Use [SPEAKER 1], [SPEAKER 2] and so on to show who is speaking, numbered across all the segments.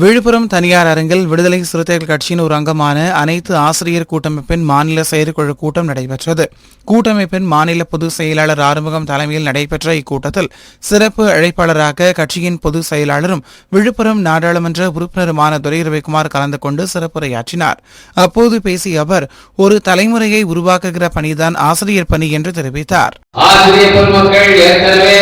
[SPEAKER 1] விழுப்புரம் தனியார் அரங்கில் விடுதலை சிறுத்தைகள் கட்சியின் ஒரு அங்கமான அனைத்து ஆசிரியர் கூட்டமைப்பின் மாநில செயற்குழு கூட்டம் நடைபெற்றது. கூட்டமைப்பின் மாநில பொதுச் செயலாளர் ஆறுமுகம் தலைமையில் நடைபெற்ற இக்கூட்டத்தில் சிறப்பு அழைப்பாளராக கட்சியின் பொதுச் செயலாளரும் விழுப்புரம் நாடாளுமன்ற உறுப்பினருமான துரை ரவிக்குமார் கலந்து கொண்டு சிறப்புரையாற்றினார். அப்போது பேசிய அவர் ஒரு தலைமுறையை உருவாக்குகிற பணிதான் ஆசிரியர் பணி என்று தெரிவித்தார்
[SPEAKER 2] ஆசிரியர் பெருமக்கள் ஏற்கனவே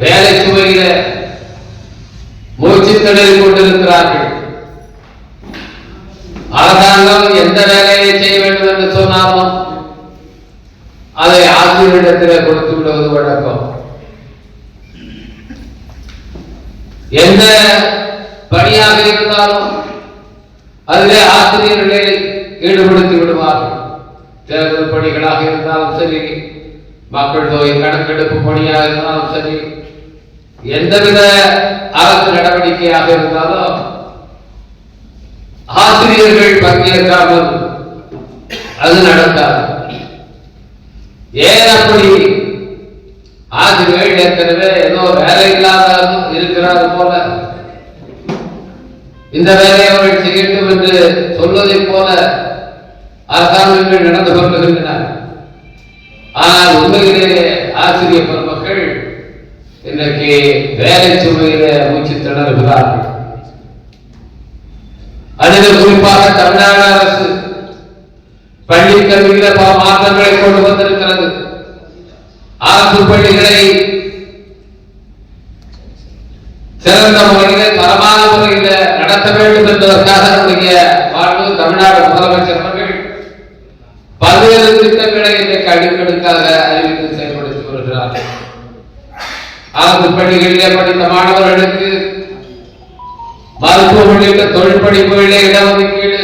[SPEAKER 2] வேலை சுமையில மூச்சு திணறிக் கொண்டிருக்கிறார்கள். அரசாங்கம் எந்த வேலையை செய்ய வேண்டும் என்று சொன்னாலும் அதை ஆசிரியரிடத்தில் கொடுத்து விடுவது வழக்கம். எந்த பணியாக இருந்தாலும் அதிலே ஆசிரியர்களை ஈடுபடுத்தி விடுவார்கள். தேர்தல் பணிகளாக இருந்தாலும் சரி மக்கள் தொகை கணக்கெடுப்பு பணியாக இருந்தாலும் சரி எந்தவித அரசு நடவடிக்கையாக இருந்தாலும் ஆசிரியர்கள் பங்கேற்காமல் அது நடந்தார் ஏன் அப்படி? ஆசிரியர்கள் ஏற்கனவே ஏதோ வேலை இல்லாத இருக்கிறார் போல. இந்த வேலையை அவர்கள் செய்யட்டும் என்று சொல்வதைப் போல அரசாங்கங்கள் நடந்து கொண்டிருக்கின்றன. ஆனால் உண்மையிலேயே ஆசிரியர் பெருமக்கள் இன்றைக்கு வேலை சுமையில மூச்சு திணறுகிறார் அதில் குறிப்பாக தமிழ்நாடு அரசு பள்ளி கல்வியில பல மாற்றங்களை கொண்டு வந்திருக்கிறது. அரசு பள்ளிகளை சிறந்த முறையில தரமான முறையில நடத்த வேண்டும் என்பதற்காக நம்முடைய வாழ்வு தமிழ்நாடு முதலமைச்சர் அவர்கள் பல்வேறு திட்டங்களை இன்றைக்கு அடுக்கடுக்காக அறிவித்து செயல்படுத்தி வருகிறார்கள் அரசு பள்ளிகளிலே படித்த மாணவர்களுக்கு மருத்துவ உள்ளிட்ட தொழில் படிப்புகளிலே இடஒதுக்கீடு.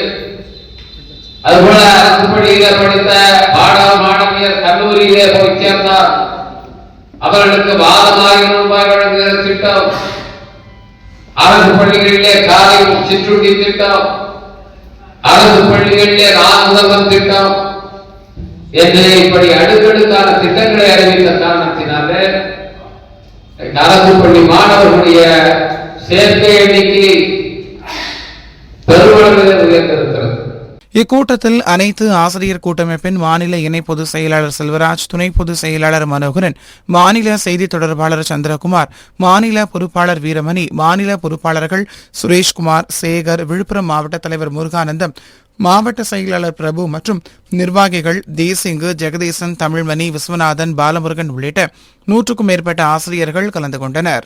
[SPEAKER 2] அதுபோல அரசு பள்ளியிலே படித்த மாணவ மாணவியர் கல்லூரியிலே போய் சேர்ந்தார். அவர்களுக்கு மாதம் ஆயிரம் ரூபாய் வழங்குகிற திட்டம். அரசு பள்ளிகளிலே காலை சிற்றுண்டி திட்டம். அரசு பள்ளிகளிலே நான் திட்டம். என்று இப்படி அடுக்கடுக்கான திட்டங்களை அறிவித்த காரணத்தினாலே அரசு பள்ளி மாணவர்களுடைய சேர்க்கை எண்ணிக்கை
[SPEAKER 1] இக்கூட்டத்தில் அனைத்து ஆசிரியர் கூட்டமைப்பின் மாநில இணை பொதுச் செயலாளர் செல்வராஜ் துணை பொதுச் செயலாளர் மனோகரன் மாநில செய்தி தொடர்பாளர் சந்திரகுமார் மாநில பொறுப்பாளர் வீரமணி மாநில பொறுப்பாளர்கள் சுரேஷ்குமார் சேகர் விழுப்புரம் மாவட்ட தலைவர் முருகானந்தம் மாவட்ட செயலாளர் பிரபு மற்றும் நிர்வாகிகள் தேசிங்கு ஜெகதீசன் தமிழ்மணி விஸ்வநாதன் பாலமுருகன் உள்ளிட்ட நூற்றுக்கும் மேற்பட்ட ஆசிரியர்கள் கலந்து கொண்டனர்.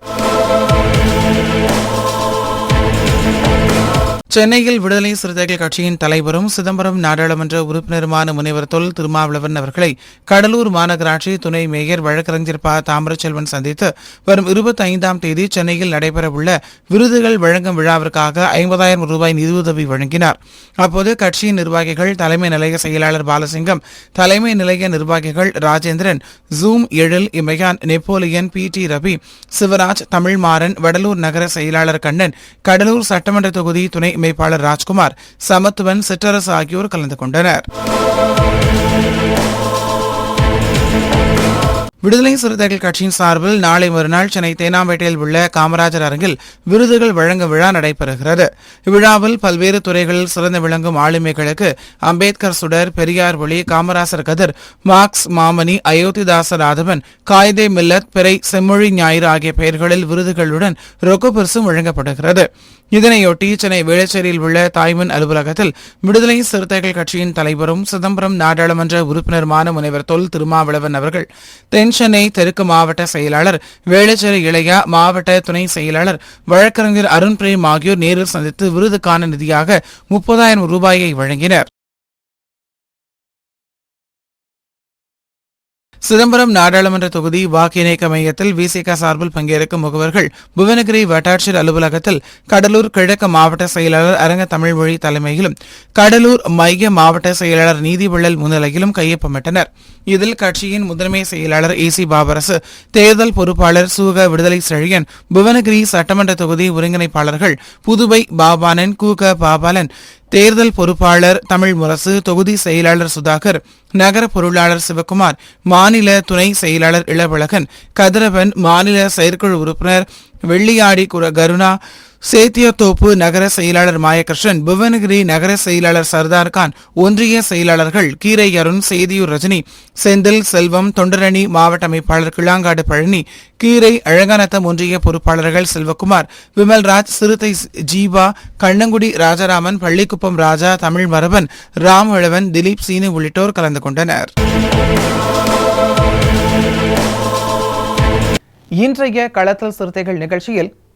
[SPEAKER 1] சென்னையில் விடுதலை சிறுத்தைகள் கட்சியின் தலைவரும் சிதம்பரம் நாடாளுமன்ற உறுப்பினருமான முனைவர் தொல் திருமாவளவன் அவர்களை கடலூர் மாநகராட்சி துணை மேயர் வழக்கறிஞர் ப. தாமரச்செல்வன் சந்தித்து வரும் இருபத்தி ஐந்தாம் தேதி சென்னையில் நடைபெறவுள்ள விருதுகள் வழங்கும் விழாவிற்காக ஐம்பதாயிரம் ரூபாய் நிதியுதவி வழங்கினார். அப்போது கட்சியின் நிர்வாகிகள் தலைமை நிலைய செயலாளர் பாலசிங்கம் தலைமை நிலைய நிர்வாகிகள் Rajendran zoom Ezhil Imaiyan Napoleon P. T. Ravi Sivaraj Tamilmaran Vadalur நகர செயலாளர் கண்ணன் கடலூர் சட்டமன்ற தொகுதி துணை இமைப்பாளர் ராஜ்குமார் சமத்துவன் சிற்றரசு ஆகியோர் கலந்து கொண்டனர். விடுதலை சிறுத்தைகள் கட்சியின் சார்பில் நாளை மறுநாள் சென்னை தேனாம்பேட்டையில் உள்ள காமராஜர் அரங்கில் விருதுகள் வழங்க விழா நடைபெறுகிறது. இவ்விழாவில் பல்வேறு துறைகளில் சிறந்து விளங்கும் ஆளுமைகளுக்கு அம்பேத்கர் சுடர் பெரியார் ஒளி காமராசர் கதிர் மார்க்ஸ் மாமணி அயோத்திதாச ராதவன் காயிதே மில்லத் பிறை செம்மொழி ஞாயிறு ஆகிய பெயர்களில் விருதுகளுடன் ரொக்க பரிசும் வழங்கப்படுகிறது. இதனையொட்டி சென்னை வேளச்சேரியில் உள்ள தாய்மன் அலுவலகத்தில் விடுதலை சிறுத்தைகள் கட்சியின் தலைவரும் சிதம்பரம் நாடாளுமன்ற உறுப்பினருமான முனைவர் தொல் திருமாவளவன் அவர்கள் தென் சென்னை தெற்கு மாவட்ட செயலாளர் வேளச்சேரி இளையா மாவட்ட துணை செயலாளர் வழக்கறிஞர் அருண்பிரேம் ஆகியோர் நேரில் சந்தித்து விருதுக்கான நிதியாக முப்பதாயிரம் ரூபாயை வழங்கினர். சிதம்பரம் நாடாளுமன்ற தொகுதி வாக்கு இணைக்க மையத்தில் விசிக சார்பில் பங்கேற்கும் முகவர்கள் புவனகிரி வட்டாட்சியர் அலுவலகத்தில் கடலூர் கிழக்கு மாவட்ட செயலாளர் அரங்க தமிழ்மொழி தலைமையிலும் கடலூர் மைய மாவட்ட செயலாளர் நீதிவிழல் முன்னிலையிலும் கையொப்பமிட்டனர். இதில் கட்சியின் முதன்மை செயலாளர் ஏ சி பாபரசு தேர்தல் பொறுப்பாளர் சூக விடுதலை செழியன் புவனகிரி சட்டமன்ற தொகுதி ஒருங்கிணைப்பாளர்கள் புதுவை பாபானன் கூக பாபாலன் தேர்தல் பொறுப்பாளர் தமிழ் முரசு தொகுதி செயலாளர் சுதாகர் நகர பொருளாளர் சிவகுமார் மாநில துணை செயலாளர் இளவழகன் கதிரவன் மாநில செயற்குழு உறுப்பினர் வெள்ளியாடி குர- கருணா சேத்தியத்தோப்பு நகர செயலாளர் மாயகிருஷ்ணன் புவனகிரி நகர செயலாளர் சர்தார் கான் ஒன்றிய செயலாளர்கள் கீரை அருண் செய்தியூர் ரஜினி செந்தில் செல்வம் தொண்டரணி மாவட்ட அமைப்பாளர் கிளாங்காடு பழனி கீரை அழகானத்தம் ஒன்றிய பொறுப்பாளர்கள் செல்வகுமார் விமல்ராஜ் சிறுத்தை ஜீவா கண்ணங்குடி ராஜராமன் பள்ளிக்குப்பம் ராஜா தமிழ் மரபன் ராமழவன் திலீப் சீனு உள்ளிட்டோர் கலந்து கொண்டனர். இன்றைய களத்தல் சிறுத்தைகள் நிகழ்ச்சியில்